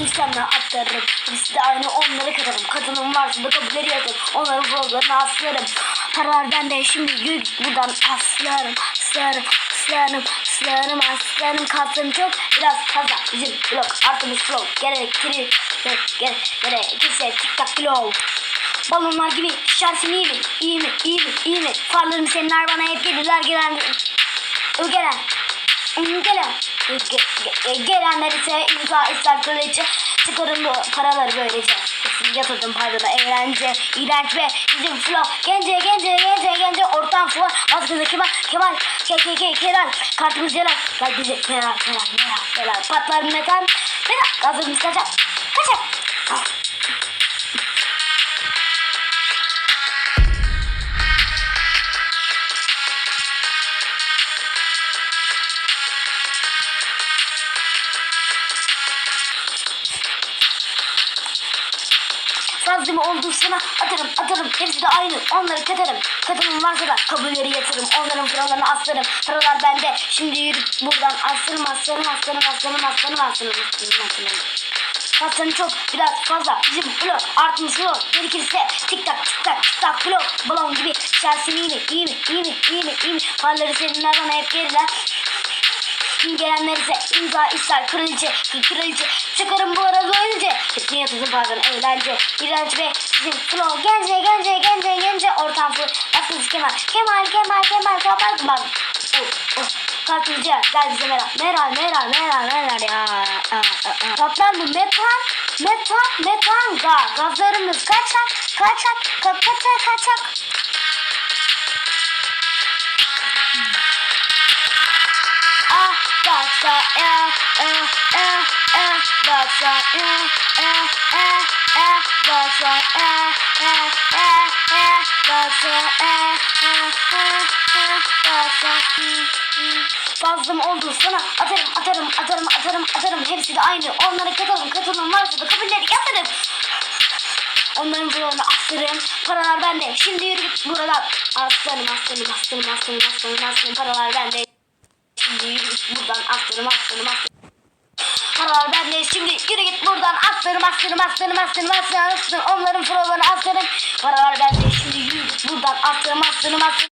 İnsanlar atlarım. De aynı onları katarım. Kadınım varsa da kabulleri yatarım. Onların vloglarını aslarım. Paralar bende şimdi yürü buradan aslarım. Aslarım. Aslarım. Aslarım. Aslarım. Kaslarım çok. Biraz fazla. Bizim vlog artımış vlog. Gerektirir. Gerek. Gerekirse tik tak vlog. Balonlar gibi şarjım iyi mi? İyi mi? İyi mi? İyi mi? Farlarım seninler bana hep gelirler gelen. Ögelen. Gelen. Ge- ge- Gelenler ise imza ister kraliçe. Çıkarın paraları böylece. Hepsini yatırdım paydada eğlence. iğrenç ve bizim flow. Gence gence gence gence ortam fuar. Baskıda Kemal Kemal ke ke ke Kemal. Kartımız Celal. Gel bize Meral Meral Meral Meral. Patlar metal. Meral. Gazımız kaçar. Kaçar. Sazcım olduğu sana atarım atarım. Hepsi de aynı onları katarım Kadının varsa da kabulleri yatırım. Onların paralarını aslarım. Paralar bende. Şimdi yürü buradan Aslanım aslanım aslanım aslanım aslanım aslanım. Aslanım aslanım Kaslarını çok biraz fazla. Bizim blok artmış blok gerekirse tik tak tik tak tik tak blok. Balon gibi Chelsea'nin iyi mi iyi mi iyi mi iyi mi iyi mi? Parları senin her hep geriler kim gelenler ise imza ister. Kraliçe kraliçe çıkarım bu ara böylece hepsini yatırdım pardon eğlence iğrenç ve bizim flow. Gence gence gence gence. Ortam full. Asıl kemal. Kemal kemal kemal. Kemal kemal oh, oh. Kalkınca gel bize Meral Meral Meral Meral Meral ya. Patlar mı metan metan metan. Ga gazlarımız kaçak kaçak. Ka- kaçak kaçak that's. Fazlım oldu sana atarım atarım atarım atarım atarım hepsi de aynı onlara katalım katılım varsa da kabulleri yatırım Onların vlogunu aslarım. Paralar bende. Şimdi yürü git buradan. Aslanım aslanım aslanım aslanım aslanım aslanım. Paralar bende. Şimdi yürü git buradan. Aslanım aslanım aslanım. Paralar bende. Şimdi yürü git buradan. Aslanım aslanım aslanım aslanım aslanım aslanım. Onların vlogunu aslarım. Paralar bende. Şimdi yürü git buradan. Aslanım aslanım aslanım.